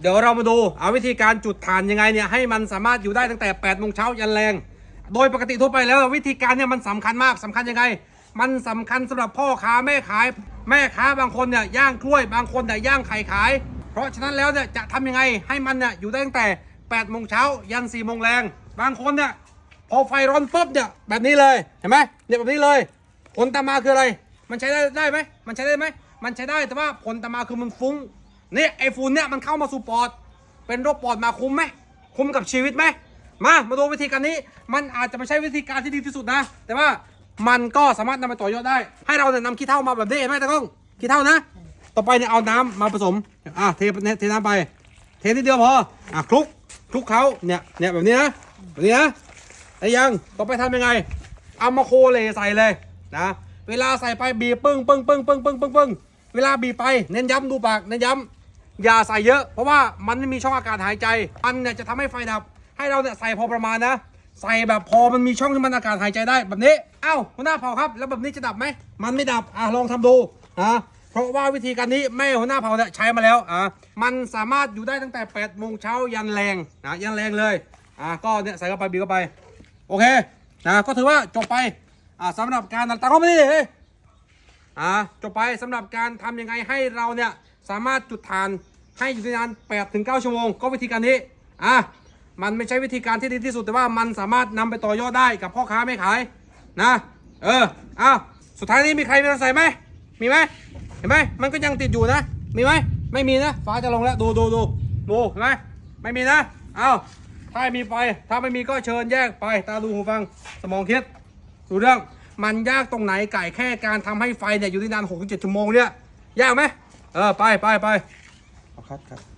เดี๋ยวเรามาดูเอาวิธีการจุดถ่านยังไงเนี่ยให้มันสามารถอยู่ได้ตั้งแต่8ปดโมงเช้ายันแรง โดยปกติทั่วไปแล้ววิธีการเนี่ยมันสำคัญมากสำคัญยังไง มันสำคัญสำหรับพ่อค้าแม่ขาย แม่ค้าบางคนเนี่ยย่างกล้วย บางคนเนี่ยย่างไข่ขาย เพราะฉะนั้นแล้วเนี่ยจะทำยังไงให้มันเนี่ยอยู่ได้ตั้งแต่8ปดโมงเช้ายัน4ี่โมงแรง บางคนเนี่ยพอไฟร้อนปุ๊บเนี่ยแบบนี้เลยเห็นไหมเนี่ยแบบนี้เลย ผลตามมาคืออะไร มันใช้ได้ได้ไหมมันใช้ได้ไหมมันใช้ได้แต่ว่าผลตามมาคือมันฟุ้ง เนี่ยไอฝุ่นเนี่ยมันเข้ามาสู่ปอด เป็นโรคปอดมาคุ้มไหมคุ้มกับชีวิตไหมมามาดูวิธีการนี้ มันอาจจะไม่ใช่วิธีการที่ดีที่สุดนะ แต่ว่ามันก็สามารถนำไปต่อยอดได้ ให้เราเนี่ยนำขี้เถ้ามาแบบนี้เห็นไหมตากล้องขี้เถ้านะ ต่อไปเนี่ยเอาน้ำมาผสมอะเทเทน้ำไป เทนิดเดียวพออะคลุกคลุกเขาเนี่ยเนี่ยแบบนี้นะแบบนี้นะไอ้ยังต่อไปทำยังไงเอามาโคเลใส่เลยนะเวลาใส่ไปบีบปึ้งปึ้งปึ้งปึ้งปึ้งปึ้งปึ้งเวลาบีบไปเน้นย้ำดูปากเน้นย้ำ อย่าใส่เยอะ เพราะว่ามันไม่มีช่องอากาศหายใจ มันเนี่ยจะทำให้ไฟดับ ให้เราเนี่ยใส่พอประมาณนะ ใส่แบบพอมันมีช่องที่มันอากาศหายใจได้แบบนี้ เอ้าหัวหน้าเผาครับ แล้วแบบนี้จะดับไหม มันไม่ดับ อะลองทำดูนะเพราะว่าวิธีการนี้แม่หัวหน้าเผาเนี่ยใช้มาแล้ว อะมันสามารถอยู่ได้ตั้งแต่8โมงเช้ายันแรงนะยันแรงเลย อะก็เนี่ยใส่เข้าไปบีเข้าไป โอเค นะ ก็ถือว่าจบไป อ่าสำหรับการตัดเข้ามาดิเฮ้ยอ่าจบไปสำหรับการทำยังไงให้เราเนี่ยสามารถจุดทาน ให้อยู่ในนาน8ถึง9ชั่วโมง ก็วิธีการนี้อะมันไม่ใช่วิธีการที่ดีที่สุดแต่ว่ามันสามารถนำไปต่อยอดได้กับพ่อค้าไม่ขายนะเอออ้าวสุดท้ายนี้มีใครมีอะไรใส่ไหมมีไหมเห็นไหมมันก็ยังติดอยู่นะมีไหมไม่มีนะฟ้าจะลงแล้วดูดูดูดูเห็นไหมไม่มีนะเอ้าถ้ามีไปถ้าไม่มีก็เชิญแยกไปตาดูหูฟังสมองคิดดูเรื่องมันยากตรงไหนไก่แค่การทำให้ไฟเนี่ยอยู่ที่นาน6-7ชั่วโมงเนี่ยยากไหมเออไปไปไป เอาคัดครับ